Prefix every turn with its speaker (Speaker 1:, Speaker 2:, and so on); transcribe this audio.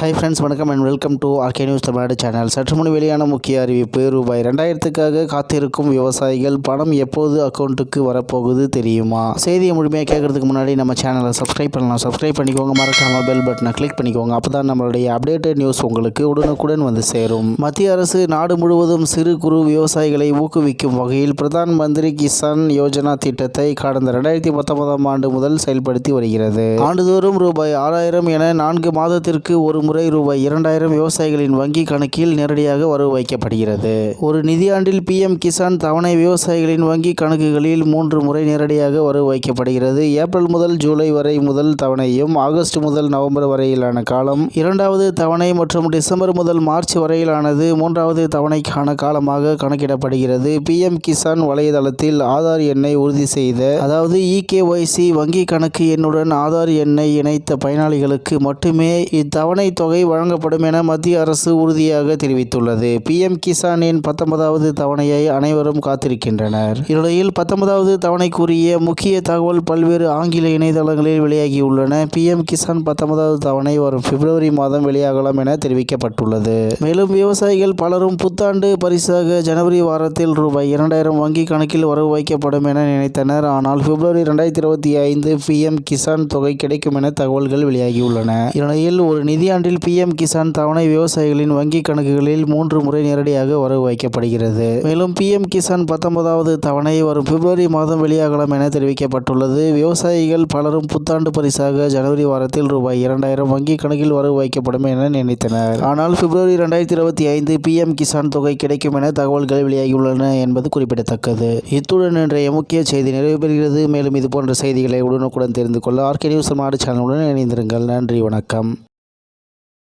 Speaker 1: Hi friends வணக்கம் and welcome to RK news Tamil Nadu channel சற்று முன் வெளியான முக்கிய அறிவிப்பு ரூபாய் ரெண்டாயிரத்துக்காக காத்திருக்கும் விவசாயிகள் பணம் எப்போது அக்கௌண்ட்டுக்கு வரப்போகுது தெரியுமா? செய்தியை முழுமையாக கேட்கறதுக்கு முன்னாடி நம்ம சேனலை சப்ஸ்கிரைப் பண்ணலாம். சப்ஸ்கிரைப் பண்ணிக்கோங்க மறக்காம பெல் பட்டனை கிளிக் பண்ணிக்கோங்க. அப்போ தான் நம்மளுடைய அப்டேட்டட் நியூஸ் உங்களுக்கு உடனுக்குடன் வந்து சேரும். மத்திய அரசு நாடு முழுவதும் சிறு குறு விவசாயிகளை ஊக்குவிக்கும் வகையில் பிரதான் மந்திரி கிசான் யோஜனா திட்டத்தை கடந்த ரெண்டாயிரத்தி பத்தொன்பதாம் ஆண்டு முதல் செயல்படுத்தி வருகிறது. ஆண்டுதோறும் ரூபாய் ஆறாயிரம் என நான்கு மாதத்திற்கு ஒரு முறை ரூபாய் இரண்டாயிரம் விவசாயிகளின் வங்கி கணக்கில் நேரடியாக வரவு வைக்கப்படுகிறது. ஒரு நிதியாண்டில் பிஎம் கிசான் தவணை விவசாயிகளின் வங்கி கணக்குகளில் மூன்று முறை நேரடியாக வரவு வைக்கப்படுகிறது. ஏப்ரல் முதல் ஜூலை வரை முதல் தவணையும் ஆகஸ்ட் முதல் நவம்பர் வரையிலான காலம் இரண்டாவது தவணை மற்றும் டிசம்பர் முதல் மார்ச் வரையிலானது மூன்றாவது தவணைக்கான காலமாக கணக்கிடப்படுகிறது. பிஎம் கிசான் வலைதளத்தில் ஆதார் எண்ணை உறுதி செய்த அதாவது இகேஒய்சி வங்கி கணக்கு எண்ணுடன் ஆதார் எண்ணை இணைத்த பயனாளிகளுக்கு மட்டுமே இத்தவணை தொகை வழங்கப்படும் என மத்திய அரசு உறுதியாக தெரிவித்துள்ளது. பிஎம் கிசானின் பத்தொன்பதாவது தவணையை அனைவரும் காத்திருக்கின்றனர். இந்நிலையில் பத்தொன்பதாவது தவணைக்குரிய முக்கிய தகவல் பல்வேறு ஆங்கில இணையதளங்களில் வெளியாகியுள்ளன. பிஎம் கிசான் பத்தொன்பதாவது தவணை வரும் பிப்ரவரி மாதம் வெளியாகலாம் என தெரிவிக்கப்பட்டுள்ளது. மேலும் விவசாயிகள் பலரும் புத்தாண்டு பரிசாக ஜனவரி வாரத்தில் ரூபாய் இரண்டாயிரம் வங்கி கணக்கில் வரவு வைக்கப்படும் என நினைத்தனர். ஆனால் பிப்ரவரி ரெண்டாயிரத்தி இருபத்தி ஐந்து பிஎம் கிசான் தொகை கிடைக்கும் என தகவல்கள் வெளியாகியுள்ளன. இந்நிலையில் ஒரு நிதியாண்டில் பிஎம் கிசான் தவணை விவசாயிகளின் வங்கி கணக்குகளில் மூன்று முறை நேரடியாக வரவு வைக்கப்படுகிறது. மேலும் பிஎம் கிசான் பத்தொன்பதாவது தவணை வரும் பிப்ரவரி மாதம் வெளியாகலாம் என தெரிவிக்கப்பட்டுள்ளது. விவசாயிகள் பலரும் புத்தாண்டு பரிசாக ஜனவரி வாரத்தில் ரூபாய் இரண்டாயிரம் வங்கி கணக்கில் வரவு வைக்கப்படும் என நினைத்தனர். ஆனால் பிப்ரவரி ரெண்டாயிரத்தி இருபத்தி ஐந்து பிஎம் கிசான் தொகை கிடைக்கும் என தகவல்கள் வெளியாகியுள்ளன என்பது குறிப்பிடத்தக்கது. இத்துடன் இன்றைய முக்கிய செய்தி நிறைவு பெறுகிறது மேலும் இது போன்ற செய்திகளை உடனுக்குடன் தெரிந்து கொள்ள ஆர்கே நியூஸ் மாடு சேனலுடன் இணைந்திருங்கள். நன்றி வணக்கம்.